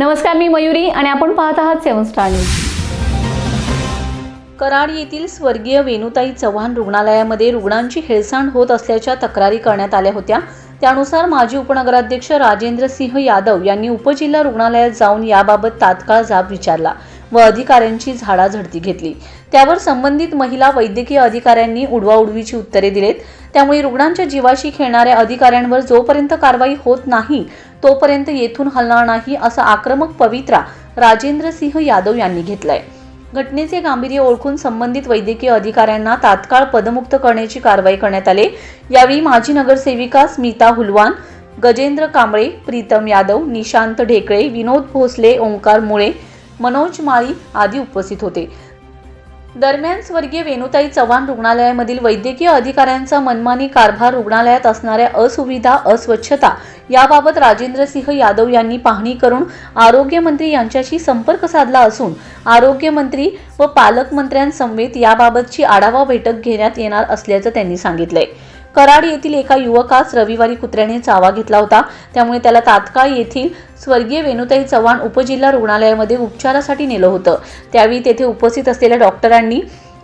नमस्कार मी मयुरी आणि आपण पाहत आहात सेवन स्टार न्यूज. कराड येथील स्वर्गीय वेणुताई चव्हाण रुग्णालयामध्ये रुग्णांची हेळसांड होत असल्याच्या तक्रारी करण्यात आल्या होत्या. त्यानुसार माजी उपनगराध्यक्ष राजेंद्र सिंह यादव यांनी उपजिल्हा रुग्णालयात जाऊन याबाबत तात्काळ जाब विचारला. व अधिकाऱ्यांची झाडाझडती घेतली. त्यावर संबंधित महिला वैद्यकीय अधिकाऱ्यांनी उडवाउडवीची उत्तरे दिलेत. त्यामुळे रुग्णांच्या जीवाशी खेळणाऱ्या अधिकाऱ्यांवर जोपर्यंत कारवाई होत नाही तोपर्यंत येथून हलणार नाही असा आक्रमक पवित्रा राजेंद्र सिंह यादव यांनी घेतलाय. घटनेचे गांभीर्य ओळखून संबंधित वैद्यकीय अधिकाऱ्यांना तात्काळ पदमुक्त करण्याची कारवाई करण्यात आली. यावेळी माजी नगरसेविका स्मिता हुलवान गजेंद्र कांबळे प्रीतम यादव निशांत ढेकळे विनोद भोसले ओंकार मुळे मनोज माळी आदी उपस्थित होते. दरम्यान स्वर्गीय वेणुताई चव्हाण रुग्णालयामधील वैद्यकीय अधिकाऱ्यांचा मनमानी कारभार रुग्णालयात असणाऱ्या असुविधा अस्वच्छता याबाबत राजेंद्र सिंह यादव यांनी पाहणी करून आरोग्यमंत्री यांच्याशी संपर्क साधला असून आरोग्यमंत्री व पालकमंत्र्यांसमवेत याबाबतची आढावा बैठक घेण्यात येणार असल्याचं त्यांनी सांगितलंय. कराड येथील एका युवकास रविवारी कुत्र्याने चावा घेतला होता. त्यामुळे त्याला तात्काळ येथील स्वर्गीय वेणुताई चव्हाण उपजिल्हा रुग्णालयामध्ये उपचारासाठी नेलं होतं. त्यावेळी तेथे उपस्थित असलेल्या डॉक्टरांनी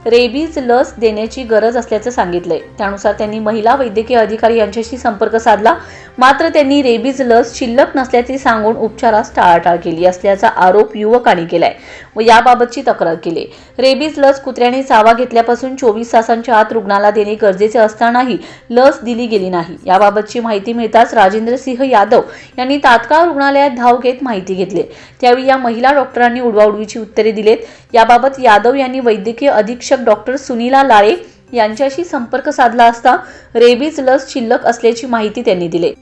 रेबीज लस देण्याची गरज असल्याचं सांगितलंय. त्यानुसार त्यांनी महिला वैद्यकीय अधिकारी यांच्याशी संपर्क साधला. मात्र त्यांनी रेबीज लस शिल्लक नसल्याचे सांगून उपचारास टाळाटाळ केली असल्याचा आरोप युवकाने केलाय. व याबाबतची तक्रार केली. रेबीज लस कुत्र्याने चावा घेतल्यापासून चोवीस तासांच्या आत रुग्णाला देणे गरजेचे असतानाही लस दिली गेली नाही. याबाबतची माहिती मिळताच राजेंद्र सिंह यादव यांनी तात्काळ रुग्णालयात धाव घेत माहिती घेतली. त्यावेळी या महिला डॉक्टरांनी उडवाउडवीची उत्तरे दिलेत. याबाबत यादव यांनी वैद्यकीय अधीक्षक डॉक्टर सुनीला लाळे यांच्याशी संपर्क साधला असता रेबीज लस शिल्लक असल्याची माहिती त्यांनी दिली.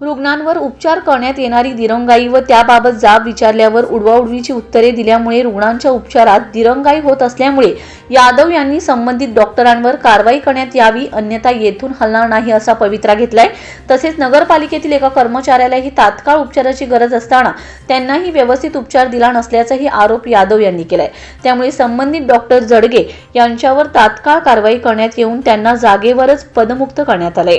रुग्णांवर उपचार करण्यात येणारी दिरंगाई व त्याबाबत जाब विचारल्यावर उडवाउडवीची उत्तरे दिल्यामुळे रुग्णांच्या उपचारात दिरंगाई होत असल्यामुळे यादव यांनी संबंधित डॉक्टरांवर कारवाई करण्यात यावी अन्यथा येथून हलणार नाही असा पवित्रा घेतलाय. तसेच नगरपालिकेतील एका कर्मचाऱ्यालाही तात्काळ उपचाराची गरज असताना त्यांनाही व्यवस्थित उपचार दिला नसल्याचाही आरोप यादव यांनी केलाय. त्यामुळे संबंधित डॉक्टर जडगे यांच्यावर तात्काळ कारवाई करण्यात येऊन त्यांना जागेवरच पदमुक्त करण्यात आलंय.